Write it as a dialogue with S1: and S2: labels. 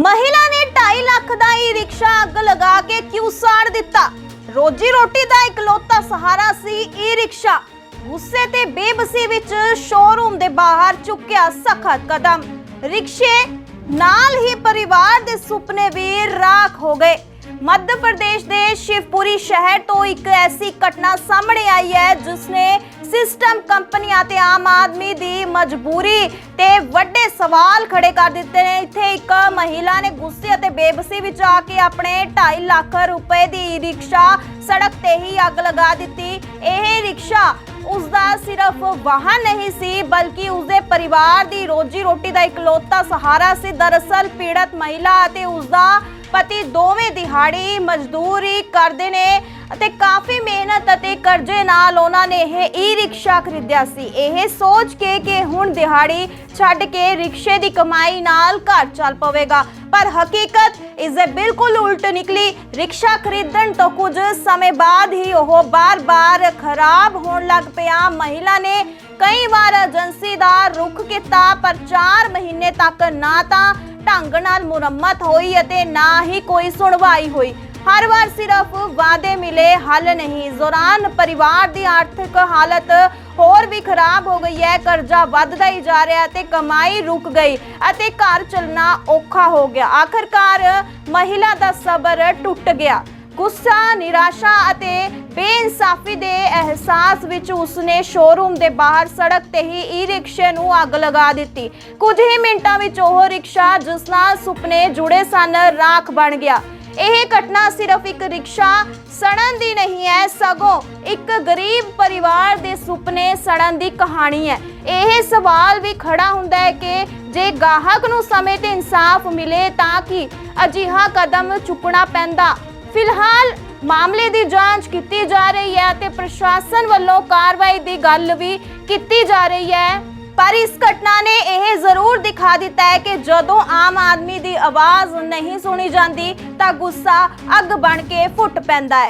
S1: ਮਹਿਲਾ ਨੇ 2.5 ਲੱਖ ਦਾ ਹੀ ਰਿਕਸ਼ਾ ਅੱਗ ਲਗਾ ਕੇ ਕਿਉਂ ਸਾੜ ਦਿੱਤਾ? ਰੋਜੀ ਰੋਟੀ ਦਾ ਇਕਲੌਤਾ ਸਹਾਰਾ ਸੀ ਈ ਰਿਕਸ਼ਾ ਗੁੱਸੇ ਤੇ ਬੇਬਸੀ ਵਿੱਚ ਸ਼ੋਰੂਮ ਦੇ ਬਾਹਰ ਚੁੱਕਿਆ ਸਖਤ ਕਦਮ। ਰਿਕਸ਼ੇ ਨਾਲ ਹੀ ਪਰਿਵਾਰ ਦੇ ਸੁਪਨੇ ਵੀ ਰਾਖ ਹੋ ਗਏ। ਮੱਧ ਪ੍ਰਦੇਸ਼ ਦੇ ਸ਼ਿਵਪੁਰੀ ਸ਼ਹਿਰ ਤੋਂ ਇੱਕ ਐਸੀ ਘਟਨਾ ਸਾਹਮਣੇ ਆਈ ਹੈ ਜਿਸ ਨੇ ਸਿਸਟਮ ਕੰਪਨੀਆਂ ਤੇ ਆਮ ਆਦਮੀ ਦੀ ਮਜਬੂਰੀ ਤੇ ਵੱਡੇ ਸਵਾਲ ਖੜੇ ਕਰ ਦਿੱਤੇ ਨੇ। ਇੱਥੇ ਇੱਕ ਮਹਿਲਾ ਨੇ ਗੁੱਸੇ ਅਤੇ ਬੇਬਸੀ ਵਿੱਚ ਆ ਕੇ ਆਪਣੇ 2.5 ਲੱਖ ਰੁਪਏ ਦੀ ਰਿਕਸ਼ਾ ਸੜਕ ਤੇ ਹੀ ਅੱਗ ਲਗਾ ਦਿੱਤੀ। ਇਹ ਰਿਕਸ਼ਾ ਉਸ ਦਾ ਸਿਰਫ ਵਾਹਨ ਨਹੀਂ ਸੀ, ਬਲਕਿ ਉਸਦੇ ਪਰਿਵਾਰ ਦੀ ਰੋਜੀ ਰੋਟੀ ਦਾ ਇਕਲੌਤਾ ਸਹਾਰਾ ਸੀ। ਦਰਅਸਲ ਪੀੜਤ ਮਹਿਲਾ ਅਤੇ ਉਸਦਾ ਪਤੀ ਦੋਵੇਂ ਦਿਹਾੜੀ ਮਜ਼ਦੂਰੀ ਕਰਦੇ ਨੇ ਅਤੇ ਕਾਫੀ ਮਿਹਨਤ ਅਤੇ ਕਰਜ਼ੇ ਨਾਲ ਉਹਨਾਂ ਨੇ ਇਹ ਈ ਰਿਕਸ਼ਾ ਖਰੀਦਿਆ ਸੀ। ਇਹ ਸੋਚ ਕੇ ਕਿ ਹੁਣ ਦਿਹਾੜੀ ਛੱਡ ਕੇ ਰਿਕਸ਼ੇ ਦੀ ਕਮਾਈ ਨਾਲ ਘਰ ਚੱਲ ਪਵੇਗਾ। ਪਰ ਹਕੀਕਤ ਇਸ ਦੇ ਬਿਲਕੁਲ ਉਲਟ ਨਿਕਲੀ। ਰਿਕਸ਼ਾ ਖਰੀਦਣ ਤੋਂ ਕੁਝ ਸਮੇਂ ਬਾਅਦ ਹੀ ਉਹ ਬਾਰ-ਬਾਰ ਖਰਾਬ ਹੋਣ ਲੱਗ ਪਿਆ। ਮਹਿਲਾ ਨੇ ਕਈ ਵਾਰ ਏਜੰਸੀ ਦਾ ਰੁਖ ਕੀਤਾ ਪਰ 4 ਮਹੀਨੇ ਤੱਕ ਨਾ ਤਾਂ ਢੰਗ ਨਾਲ ਮੁਰੰਮਤ ਹੋਈ ਅਤੇ ਨਾ ਹੀ ਕੋਈ ਸੁਣਵਾਈ ਹੋਈ। ਹਰ ਵਾਰ ਸਿਰਫ ਵਾਅਦੇ ਮਿਲੇ, ਹੱਲ ਨਹੀਂ। ਇਸ ਪਰਿਵਾਰ ਦੀ ਆਰਥਿਕ ਹਾਲਤ ਹੋਰ ਵੀ ਖਰਾਬ ਹੋ ਗਈ ਹੈ। ਕਰਜ਼ਾ ਵੱਧਦਾ ਹੀ ਜਾ ਰਿਹਾ ਤੇ ਕਮਾਈ ਰੁਕ ਗਈ ਅਤੇ ਘਰ ਚੱਲਣਾ ਔਖਾ ਹੋ ਗਿਆ। ਆਖਰਕਾਰ ਮਹਿਲਾ ਦਾ ਸਬਰ ਟੁੱਟ ਗਿਆ। ਗੁੱਸਾ, ਨਿਰਾਸ਼ਾ ਅਤੇ ਬੇਇਨਸਾਫੀ ਦੇ ਅਹਿਸਾਸ ਵਿੱਚ ਉਸਨੇ ਸ਼ੋਰੂਮ ਦੇ ਬਾਹਰ ਸੜਕ ਤੇ ਹੀ ਈ ਰਿਕਸ਼ੇ ਨੂੰ ਅੱਗ ਲਗਾ ਦਿੱਤੀ। ਕੁਝ ਹੀ ਮਿੰਟਾਂ ਵਿੱਚ ਉਹ ਰਿਕਸ਼ਾ ਜਿਸ ਨਾਲ ਸੁਪਨੇ ਜੁੜੇ ਸਨ, ਰਾਖ ਬਣ ਗਿਆ। ਇਹ ਘਟਨਾ ਸਿਰਫ ਇੱਕ ਰਿਕਸ਼ਾ ਸੜਨ ਦੀ ਨਹੀਂ ਹੈ, ਸਗੋਂ ਇੱਕ ਗਰੀਬ ਪਰਿਵਾਰ ਦੇ ਸੁਪਨੇ ਸੜਨ ਦੀ ਕਹਾਣੀ ਹੈ। ਇਹ ਸਵਾਲ ਵੀ ਖੜਾ ਹੁੰਦਾ ਹੈ ਕਿ ਜੇ ਗਾਹਕ ਨੂੰ ਸਮੇਂ ਤੇ ਇਨਸਾਫ ਮਿਲੇ ਤਾਂ ਕਿ ਅਜਿਹਾ ਕਦਮ ਚੁੱਕਣਾ ਪੈਂਦਾ? ਫਿਲਹਾਲ ਮਾਮਲੇ ਦੀ ਜਾਂਚ ਕੀਤੀ ਜਾ ਰਹੀ ਹੈ ਤੇ ਪ੍ਰਸ਼ਾਸਨ ਵੱਲੋਂ ਕਾਰਵਾਈ ਦੀ ਗੱਲ ਵੀ ਕੀਤੀ ਜਾ ਰਹੀ ਹੈ। ਪਰ ਇਸ ਘਟਨਾ ਨੇ ਇਹ ਜ਼ਰੂਰ ਦਿਖਾ ਦਿੱਤਾ ਹੈ ਕਿ ਜਦੋਂ ਆਮ ਆਦਮੀ ਦੀ ਆਵਾਜ਼ ਨਹੀਂ ਸੁਣੀ ਜਾਂਦੀ ਤਾਂ ਗੁੱਸਾ ਅੱਗ ਬਣ ਕੇ ਫੁੱਟ ਪੈਂਦਾ ਹੈ।